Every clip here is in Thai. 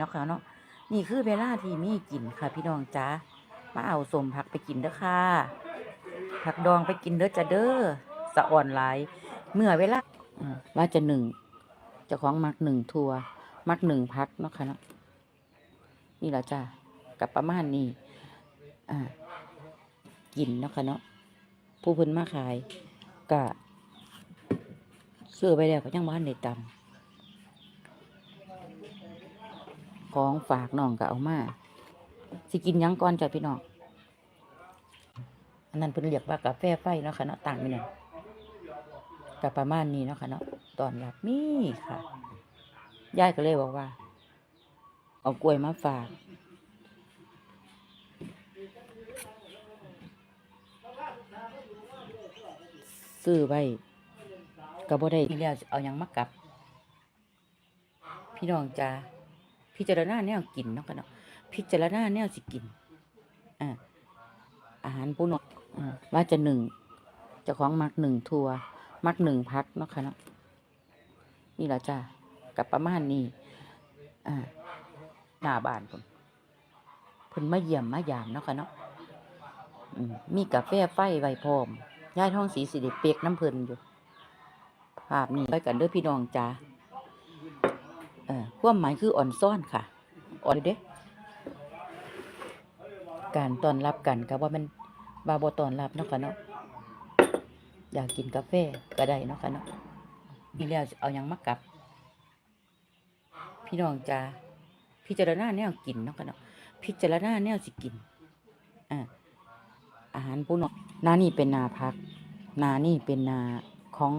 นาะค่ะเนาะนี่คือเวลาที่มีกินค่ะ พี่น้องจ้ามาเอาสมผักไปกินเด้อค่ะผักดองไปกินเด้อจ้าเด้อสะอ่อนหลายเมื่อเวลาว่าจะหนึ่งจ้าของมักหนึ่งทัวมักหนึ่งพักเนาะค่ะเนาะนี่แหละจ้ากับประมาณนี้อ่ากินเนาะค่ะเนาะผู้เพิ่นมาขายก็ซื้อไปแล้วก็ยังบ้านในตำ ของฝากน้องก็เอามาสิกินยังก่อนจ้ะพี่น้องอันนั้นเพิ่นเรียกว่ากาแฟไฟเนาะค่ะเนาะต่างไปนั่นก็ประมาณนี้เนาะค่ะเนาะตอนรับมี่ค่ะยายก็เลยบอกว่า เอากล้วยมาฝากซื้อไว้ก็บ่ได้ที่แล้วเอายังมากลับ พี่น้องจ้า พิจารณาแนวกินเนาะกันเนาะพิจารณาแนวสิกินอ่าอาหารผู้น้องอ่าว่าจะหนึ่งจ้าของมักหนึ่งทัวมักหนึ่งพักเนาะค่ะเนาะนี่แหละจ้ากับประมาณนี้อ่าหน้าบ้านผมเพิ่นมาเยี่ยมมายามเนาะค่ะเนาะมีกาแฟไฟไวพร้อมยายท้องสีสิเดเปียกน้ำเพลินอยู่ ภาพนี้ไปกันเด้อพี่น้องจ้า ความหมายคืออ่อนซ่อนค่ะ อ่อนเด้การต้อนรับกันกับว่ามันบาบต้อนรับเนาะค่ะเนาะอยากกินกาแฟก็ได้เนาะค่ะเนาะนี่แล้วเอายังมากลับ พี่น้องจ้าพิจารณาแนวกินเนาะค่ะเนาะพิจารณาแนวสิกินอ่าอาหารผู้นองนานี่เป็นนาพัก นานี่เป็นนาของ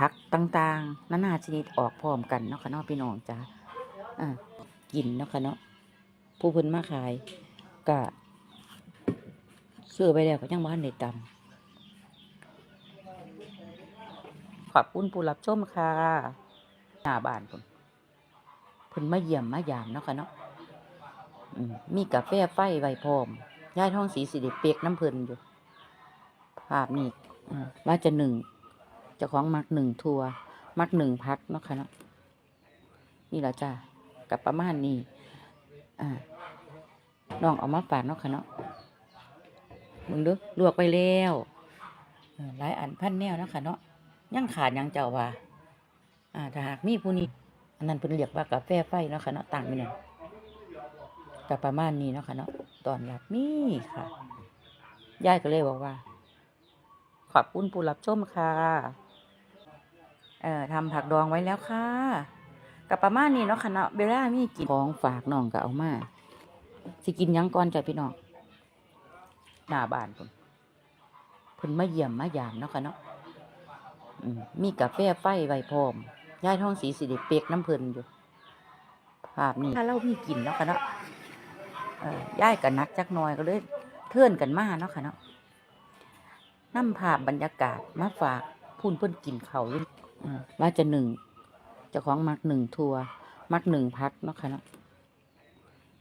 พักต่างๆ นานาชนิดออกพร้อมกันเนาะค่ะเนาะพี่น้องจ้าอ่ากินเนาะค่ะเนาะผู้เพิ่นมาขายก็ซื้อไปแล้วก็ยังบ้านในตำขอบคุณผู้รับชมค่ะหน้าบ้านเพิ่นเพิ่นมาเยี่ยมมายามเนาะค่ะเนาะอืมมีกาแฟไฟไวพร้อมย่ายท้องสีสิเดเปียกน้ำเพลินอยู่ ภาพนี้อ่าว่าจะหนึ่ง จ้าของมักหนึ่งทัวมักหนึ่งพักเนาะค่ะเนาะนี่แหละจ้ากับประมาณนี้อ่าน้องเอามาฝากเนาะค่ะเนาะมึงดูลวกไปแล้วหลายอันพันแนวเนาะค่ะเนาะยังขาดยังเจ้าว่าอ่าถ้าหากมีผู้นี้อันนั้นเพิ่นเรียกว่ากาแฟไฟเนาะค่ะเนาะต่างไปนั่นกับประมาณนี้เนาะค่ะเนาะตอนรับมีค่ะยายก็เลยบอกว่า ขอบคุณผู้รับชมค่ะ เอ่อทำผักดองไว้แล้วค่ะกับประมาณนี้เนาะค่ะเนาะเบลล่ามีกินของฝากน้องก็เอามาสิกินยังก่อนจ้ะพี่น้องหน้าบ้านผมเพิ่นมาเยี่ยมมายามเนาะค่ะเนาะมีกาแฟไฟไว้พร้อมย่ายท้องสีสิเดเปียกน้ำเพลินอยู่ ภาพนี้ถ้าเรามีกินเนาะค่ะเนาะเอ่ายกับนักจักน่อยก็เลยเทื่อนกันมาเนาะค่ะเนาะนํภาพบรรยากาศมาฝากพูนเพิ่นกินเขาอยู่ ว่าจะหนึ่งจ้าของมักหนึ่งทัวมักหนึ่งพักเนาะค่ะเนาะ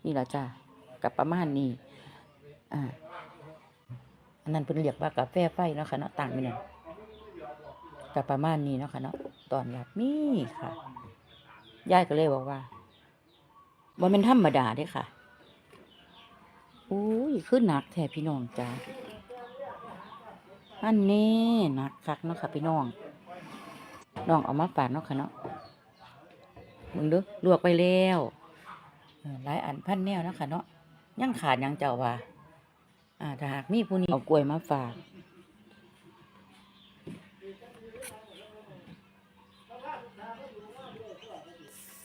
นี่แหละจ้ากับประมาณนี้อ่าอันนั้นเพิ่นเรียกว่ากาแฟไฟเนาะค่ะเนาะต่างไปนั่นกับประมาณนี้เนาะค่ะเนาะตอนรับมีค่ะยายก็เลยบอกว่าบ่แมันเป็นธรรมดาเด้ค่ะอุ้ยคือหนักแท้พี่น้องจ้าอันนี้หนักคักเนาะค่ะพี่น้อง น้องเอามาฝากเนาะค่ะเนาะมึงดูลวกไปแล้วหลายอันพันแนวเนาะค่ะเนาะยังขาดยังเจ้าว่าอ่าถ้าหากมีผู้นี้เอากล้วยมาฝาก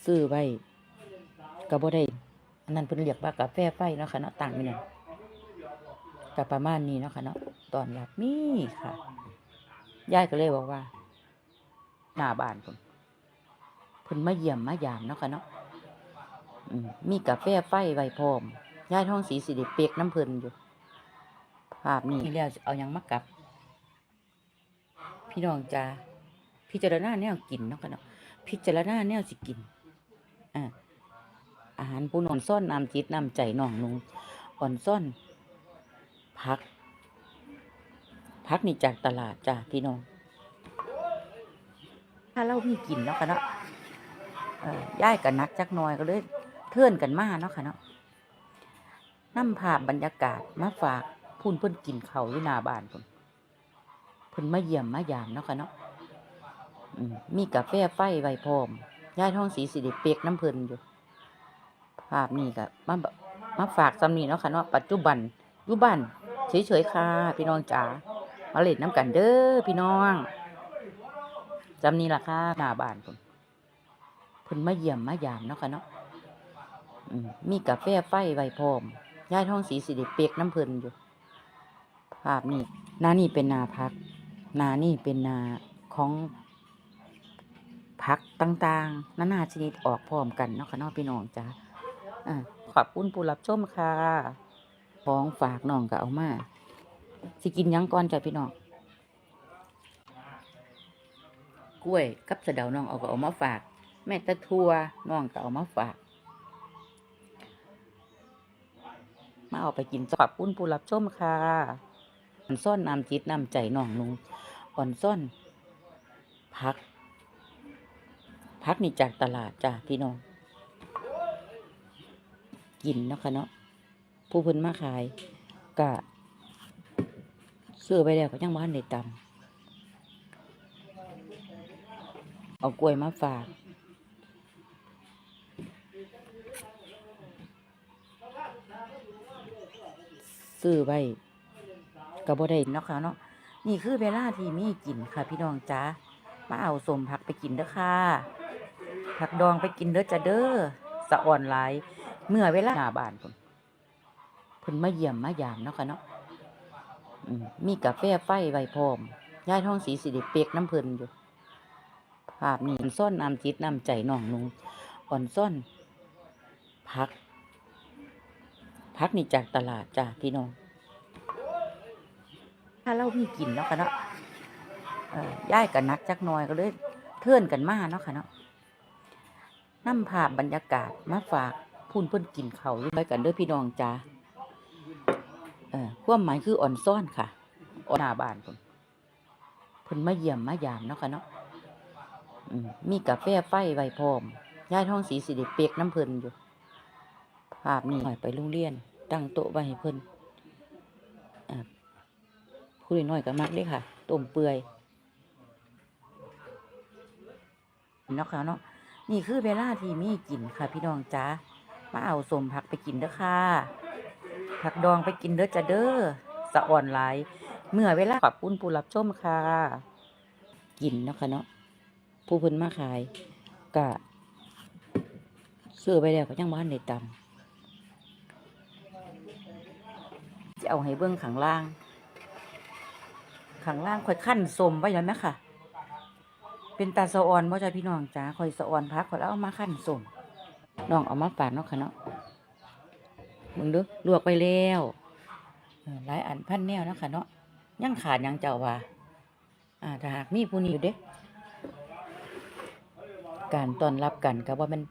ซื้อไว้ก็บ่ได้อันนั้นเพิ่นเรียกว่ากาแฟไฟเนาะค่ะเนาะต่างไปนั่นกับประมาณนี้เนาะค่ะเนาะตอนรับมีค่ะยายก็เลยบอกว่า หน้าบ้านผมเพิ่นมาเยี่ยมมายามเนาะค่ะเนาะมีกาแฟไฟไวพร้อมยายท้องสีสิเดเปียกน้ำเพลินอยู่ ภาพนี้นี่แล้วเอายังมากับ พี่น้องจ้าพิจารณาแนวกินเนาะค่ะเนาะพิจารณาแนวสิกินอ่าอาหารผู้นอนซ่อนนำจิตนำใจน้องนุงอ่อนซ่อนพัก พักนี่จากตลาดจ้าพี่น้อง ถ้าเรามีกินเนาะค่ะเนาะเออย่ายกันนักจักน่อยก็เลยเทื่อนกันมาเนาะค่ะเนาะนำภาพบรรยากาศมาฝากพุ่นเพิ่นกินเขาวอยู่หน้าบ้านพุ่นเพิ่นมาเยี่ยมมายามเนาะค่ะเนาะมีกาแฟไฟไวพร้อมย่ายท้องสีสิได้เปียกน้ำเพลินอยู่ ภาพนี้ก็มาแบบมาฝากซ้ำนี้เนาะค่ะเนาะปัจจุบันอยู่บ้านเฉยๆค่ะ พี่น้องจ๋ามาเล่นน้ำกันเด้อพี่น้อง จำนี้ล่ะค่ะหน้าบ้านพุ่นเพิ่นมาเยี่ยมมายามเนาะค่ะเนาะมีกาแฟไฟไวพร้อมยายท้องสีสิได้เปียกน้ำเพลินอยู่ ภาพนี้นานี่เป็นนาพัก นานี่เป็นนาของพักต่างๆ นานาชนิดออกพร้อมกันเนาะค่ะเนาะพี่น้องจ้าอขอบคุณผู้รับชมค่ะ ของฝากน้องก็เอามา สิกินยังก่อนจ้ะพี่น้อง กล้วย กับสะเดาน้องเอาก็เอามาฝาก แม่ตะทัวน้องก็เอามาฝาก มาเอาไปกินขอบคุณผู้รับชมค่ะอ่อนซ่อนน้ำจิตน้ำใจน้องลุงอ่อนซ่อนพัก พักนี่จากตลาดจ้ะพี่น้อง กินเนาะค่ะเนาะผู้เพิ่นมาขายก็ซื้อไปแล้วก็ยังบ้านได้ตำ เอากล้วยมาฝาก ซื้อไว้ก็บ่ได้เนาะค่ะเนาะนี่คือเวลาที่มีกินค่ะ พี่น้องจ้ามาเอาสมผักไปกินเด้อค่ะ ผักดองไปกินเด้อจ้ะเด้อสะอ่อนหลาย เมื่อเวลาหน้าบ้านพนเพิ่นมาเยี่ยมมายามเนาะค่ะเนาะมีกาแฟไฟไวพร้อมยายท้องสีสิได้เปียกน้ำเพลินอยู่ ภาพนี้อ่อนซ่อนน้ำจิตน้ำใจน้องนุงอ่อนซ่อนพัก พักนี่จากตลาดจ้ะพี่น้อง ถ้าเรามีกินเนาะค่ะเนาะย่ายกันนักจักน่อยก็เลยเทื่อนกันมาเนาะค่ะเนาะนำภาพบรรยากาศมาฝากพุ่นเพิ่นกินเขาวยกันเด้อพี่น้องจ้าเอ่อความหมายคืออ่อนซ่อนค่ะอ่อนหน้าบ้านเพิ่นเพิ่นมาเยี่ยมมายามเนาะค่ะเนาะ มีกาแฟไฟไว้พร้อมยายท้องสีสิได้เปียกน้ำเพิ่นอยู่ ภาพนี้หน่อยไปโรงเรียน ตั้งโต๊ะไว้ให้เพิ่นอ่าผู้น้อยๆก็มักเด้ค่ะต้มเปื่อยเนาะค่ะเนาะนี่คือเวลาที่มีกินค่ะพี่น้องจ้ามาเอาสมผักไปกินเด้อค่ะ ผักดองไปกินเด้อจ้ะเด้อสะอ่อนหลาย เมื่อเวลาขอบคุณผู้รับชมค่ะ กินเนาะค่ะเนาะ ผู้เพิ่นมาขายก็ซื้อไปแล้วก็ยังบ้านได้ตำจะเอาให้เบื้องขังล่างขังล่างค่อยขั้นสมไว้แล้วไหมค่ะ เป็นตาสะออนบ่จ้าพี่น้องจ้าคอยสะออนพักคอยแล้วเอามาขั้นสมน้องเอามาฝากเนาะค่ะเนาะมึงดูลวกไปแล้วเออหลายอันพันแนวเนาะค่ะเนาะยังขาดยังเจ้าว่าอ่าถ้าหากมีผู้นี้อยู่เด้ การต้อนรับกันก็ว่ามัน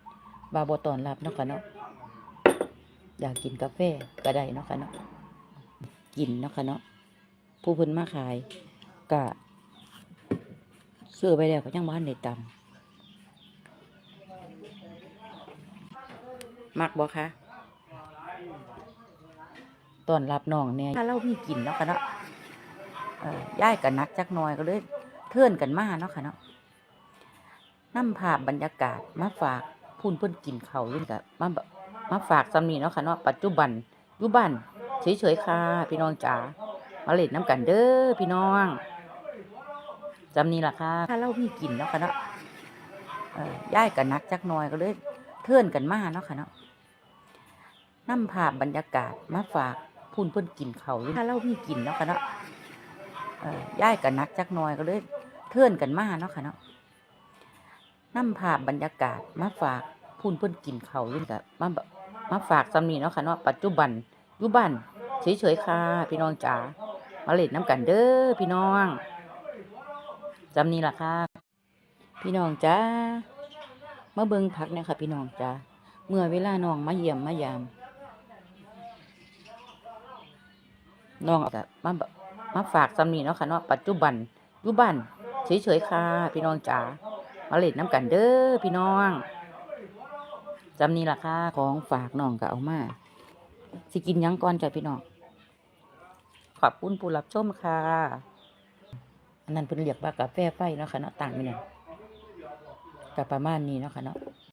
บาบ่ต้อนรับเนาะค่ะเนาะอยากกินกาแฟก็ได้เนาะค่ะเนาะกินเนาะค่ะเนาะผู้พิ่นมาขายก็ซื้อไปแล้วก็ยังบ้านได้ตำมักบ่คะตอนรับน้องเนี่ยถ้าเรามีกินเนาะค่ะเนาะย่ายกันนักจักน่อยก็เลยเทื่อนกันมาเนาะค่ะเนาะ นำภาพบรรยากาศมาฝากพุ่นเพิ่นกินเขาวยู่กับมามาฝากซ้ำนี้เนาะค่ะเนาะปัจจุบันอยู่บ้านเฉยๆค่ะ พี่น้องจ๋ามาเล่นน้ำกันเด้อพี่น้องจำนี้ล่ะค่ะถ้าเรามีกินเนาะค่ะเนาะย่ายกันนักจักน่อยก็เลยเทื่อนกันมาเนาะค่ะเนาะนำภาพบรรยากาศมาฝากพุ่นเพิ่นกินเขายู่ถ้าเรามีกินเนาะค่ะเนาะย่ายกันนักจักน่อยก็เลยเทื่อนกันมาเนาะค่ะเนาะ นำภาพบรรยากาศมาฝากพุ่นเพิ่นกินเขาวยู่กับมามาฝากซ้ำนี้เนาะค่ะเนาะปัจจุบันอยู่บ้านเฉยๆค่ะ พี่น้องจ๋ามาเล่นน้ำกันเด้อพี่น้องจำนี้ล่ะค่ะ พี่น้องจ้ามาเบิงผักเนี่ยค่ะ พี่น้องจ้าเมื่อเวลาน้องมาเยี่ยมมายามน้องก็มามาฝากซ้ำนี้เนาะค่ะเนาะปัจจุบันอยู่บ้านเฉยๆค่ะ พี่น้องจ้า มาเล่นน้ำกันเด้อพี่น้องจำนี้ราคาของฝากน้องก็เอามาสิกินยังก่อนจ้ะพี่น้องขอบคุณผู้รับชมค่ะ อันนั้นเป็นเรียกว่ากาแฟไฟเนาะค่ะเนาะต่างไปหน่อยก็ประมาณนี้เนาะค่ะเนาะ